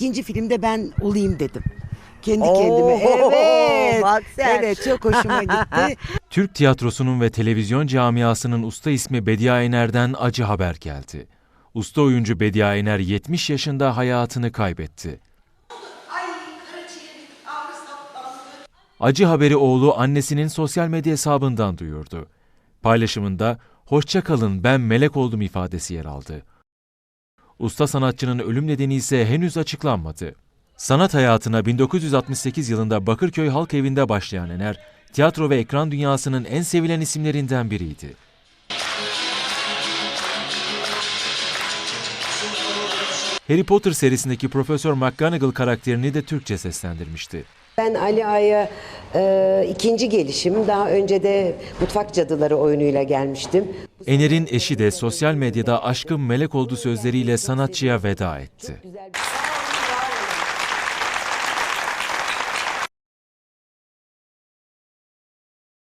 ikinci filmde ben olayım dedim. Kendi Oo, kendime. Evet. bak sen. Evet çok hoşuma gitti. Türk tiyatrosunun ve televizyon camiasının usta ismi Bediye Ener'den acı haber geldi. Usta oyuncu Bediye Ener 70 yaşında hayatını kaybetti. Acı haberi oğlu annesinin sosyal medya hesabından duyurdu. Paylaşımında "Hoşça kalın ben melek oldum" ifadesi yer aldı. Usta sanatçının ölüm nedeni ise henüz açıklanmadı. Sanat hayatına 1968 yılında Bakırköy Halk Evi'nde başlayan Ener, tiyatro ve ekran dünyasının en sevilen isimlerinden biriydi. Harry Potter serisindeki Profesör McGonagall karakterini de Türkçe seslendirmişti. Ben Ali Ağa'ya e, ikinci gelişim. Daha önce de Mutfak Cadıları oyunuyla gelmiştim. Ener'in eşi de sosyal medyada aşkım melek oldu sözleriyle sanatçıya veda etti.